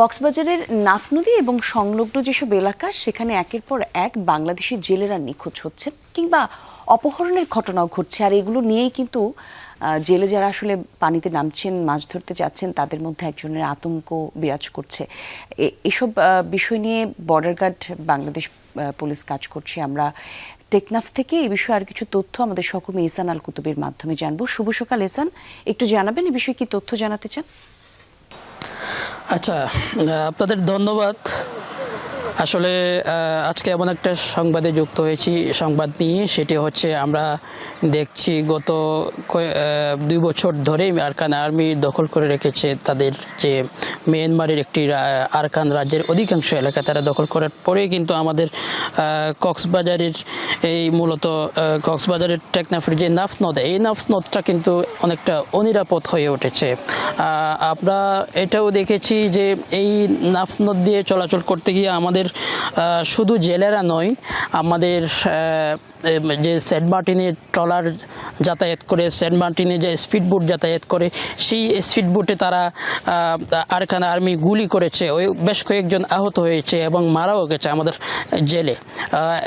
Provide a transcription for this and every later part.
কক্সবাজারের নাফ নদী এবং সংলগ্ন যেসব এলাকা, সেখানে একের পর এক বাংলাদেশি জেলেরা নিখোঁজ হচ্ছে কিংবা অপহরণের ঘটনাও ঘটছে। আর এগুলো নিয়েই কিন্তু জেলে যারা আসলে পানিতে নামছেন, মাছ ধরতে যাচ্ছেন, তাদের মধ্যে একজনের আতঙ্ক বিরাজ করছে। এসব বিষয় নিয়ে বর্ডার গার্ড বাংলাদেশ পুলিশ কাজ করছে। আমরা টেকনাফ থেকে এই বিষয়ে আর কিছু তথ্য আমাদের সহকর্মী এসান আল কুতুবের মাধ্যমে জানব। শুভ সকাল এসান। একটু জানাবেন এ বিষয়ে কি তথ্য জানাতে চান? আচ্ছা আপনাদের ধন্যবাদ। আসলে আজকে এমন একটা সংবাদে যুক্ত হয়েছি। সংবাদ নিয়ে সেটি হচ্ছে, আমরা দেখছি গত দুই বছর ধরেই আরকান আর্মি দখল করে রেখেছে তাদের যে মিয়ানমারের একটি আরকান রাজ্যের অধিকাংশ এলাকা তারা দখল করার পরে কিন্তু আমাদের কক্সবাজারের এই মূলত কক্সবাজারের টেকনাফের যে নাফ নদ এই নাফ নদটা কিন্তু অনেকটা অনিরাপদ হয়ে উঠেছে। আমরা এটাও দেখেছি যে এই নাফ নদ দিয়ে চলাচল করতে গিয়ে আমাদের শুধু জেলেরা নয় আমাদের যে সেন্ট মার্টিনের ট্রলার যাতায়াত করে, সেন্ট মার্টিনে যে স্পিড বোট যাতায়াত করে, সেই স্পিড বোটে তারা আরখান আর্মি গুলি করেছে। ওই বেশ কয়েকজন আহত হয়েছে এবং মারাও গেছে আমাদের জেলে।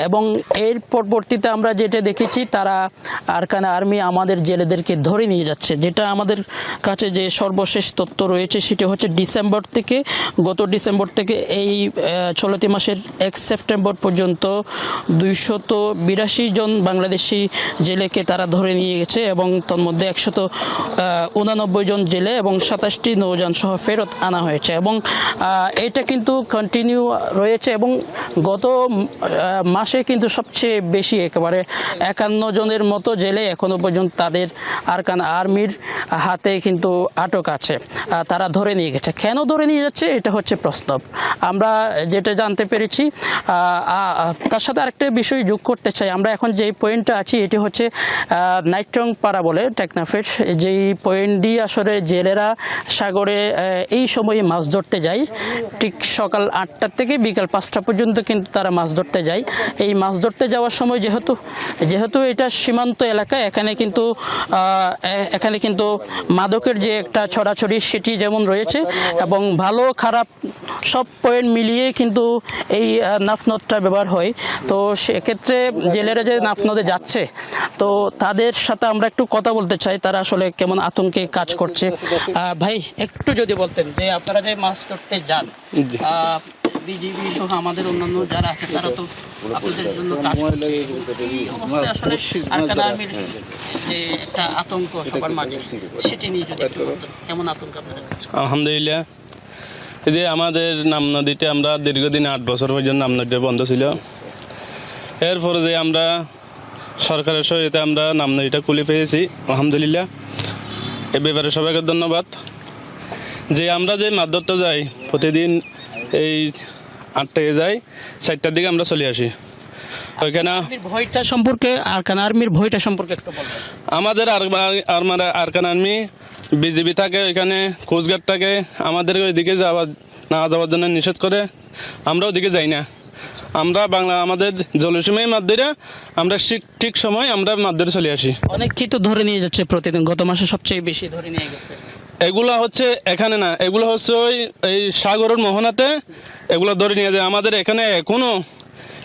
এবং এর পরবর্তীতে আমরা যেটা দেখেছি, তারা আরকান আর্মি আমাদের জেলেদেরকে ধরে নিয়ে যাচ্ছে। যেটা আমাদের কাছে যে সর্বশেষ তথ্য রয়েছে, সেটা হচ্ছে ডিসেম্বর থেকে, গত ডিসেম্বর থেকে এই চলতি মাসের এক সেপ্টেম্বর পর্যন্ত দুইশত বিরাশি জন বাংলাদেশি জেলেকে তারা ধরে নিয়ে গেছে এবং তার তন্মধ্যে একশত উনানব্বই জন জেলে এবং সাতাশটি নৌযান সহ ফেরত আনা হয়েছে এবং এটা কিন্তু কন্টিনিউ রয়েছে এবং গত মাসে কিন্তু সবচেয়ে বেশি একেবারে একান্ন জনের মতো জেলে এখনও পর্যন্ত তাদের আরকান আর্মির হাতে কিন্তু আটক আছে তারা ধরে নিয়ে গেছে। কেন ধরে নিয়ে যাচ্ছে? এটা হচ্ছে প্রশ্ন। আমরা যেটা জানতে পেরেছি তার সাথে আরেকটা বিষয় যোগ করতে চাই। আমরা এখন যেই পয়েন্টটা আছি, এটি হচ্ছে নাইট্রং পাড়া বলে টেকনাফের। যেই পয়েন্ট দিয়ে আসলে জেলেরা সাগরে এই সময়ে মাছ ধরতে যায়, ঠিক সকাল আটটা থেকে বিকাল পাঁচটা পর্যন্ত কিন্তু তারা মাছ ধরতে যায়। এই মাছ ধরতে যাওয়ার সময় যেহেতু যেহেতু এটা সীমান্ত এলাকা, এখানে কিন্তু এখানে কিন্তু মাদকের যে একটা ছড়াছড়ি, সেটি যেমন রয়েছে এবং ভালো খারাপ সব পয়েন্ট মিলিয়ে কিন্তু এই আহ, নাফ নদটা ব্যবহার হয়। তো সেক্ষেত্রে জেলেরা যে নাফ নদে যাচ্ছে তো তাদের সাথে আমরা একটু কথা বলতে চাই তারা আসলে কেমন আতঙ্কে কাজ করছে। ভাই একটু যদি বলতেন যে আপনারা যে মাছ ধরতে যান বিজিবি সহ আমাদের অন্যান্য যারা আছে তারা তো আপনাদের জন্য কাজ করছে। আসলে আর্মির যে একটা আতঙ্ক সবার মাঝে সেটি নিয়ে যদি কেমন আতঙ্ক করে? আলহামদুলিল্লাহ এই যে আমাদের নাম নদীতে আমরা দীর্ঘদিন আট বছর পর্যন্ত নাম নদীটা বন্ধ ছিল। এরপরে যে আমরা সরকারের সহায়তা আমরা নাম নদীটা খুলে পেয়েছি আলহামদুলিল্লাহ। এ ব্যাপারে সবাইকে ধন্যবাদ। যে আমরা যে ধরতে যাই প্রতিদিন এই আটটায় যাই চারটার দিকে আমরা চলে আসি। ওইখানে ভয়টা সম্পর্কে আরকান আর্মির ভয়টা সম্পর্কে একটু আমাদের আর আর আরকান আর্মি বিজিবি থাকে এখানে কোচগার্ড থাকে আমাদের ওইদিকে যাওয়া না যাওয়ার জন্য নিষেধ করে। আমরা ওদিকে যাই না। আমরা বাংলা আমাদের জলসীমায় মাদ্দিরা আমরা ঠিক ঠিক সময় আমরা মাদ্দিরে চলে আসি। অনেক কি তো ধরে নিয়ে যাচ্ছে প্রতিদিন গত মাসে সবচেয়ে বেশি ধরে নিয়ে গেছে। এগুলা হচ্ছে এখানে না এগুলো হচ্ছে ওই এই সাগরের মোহনাতে এগুলো ধরে নিয়ে যায়। আমাদের এখানে এখনও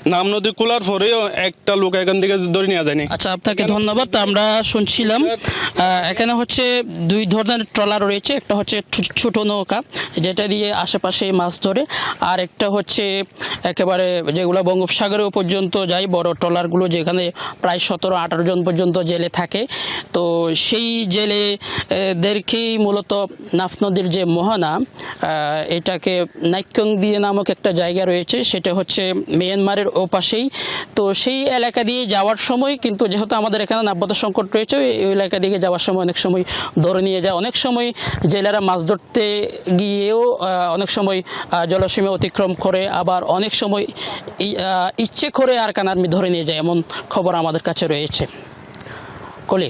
নাম নদী খোলার পরেও একটা লোক এখান থেকে ধরে নেওয়া যায়নি। আচ্ছা আপনাকে ধন্যবাদ আমরা শুনছিলাম। এখানে হচ্ছে দুই ধরনের ট্রলার রয়েছে একটা হচ্ছে ছোট নৌকা যেটা দিয়ে আশেপাশে মাছ ধরে আর একটা হচ্ছে একেবারে যেগুলো বঙ্গোপসাগরেও পর্যন্ত যায় বড় ট্রলারগুলো যেখানে প্রায় সতেরো আঠারো জন পর্যন্ত জেলে থাকে। তো সেই জেলে আহ, দেরকেই মূলত নাফ নদীর যে মোহনা এটাকে নাইক্যং দিয়ে নামক একটা জায়গা রয়েছে, সেটা হচ্ছে মিয়ানমারের ওপাশেই। তো সেই এলাকা দিয়ে যাওয়ার সময় কিন্তু যেহেতু আমাদের এখানে নাব্যতা সংকট রয়েছে, ওই এলাকা দিকে যাওয়ার সময় অনেক সময় ধরে নিয়ে যায় অনেক সময় জেলেরা মাছ ধরতে গিয়েও অনেক সময় জলসীমা অতিক্রম করে, আবার অনেক সময় ইচ্ছে করে আর কানার্মি ধরে নিয়ে যায়, এমন খবর আমাদের কাছে রয়েছে। কলি।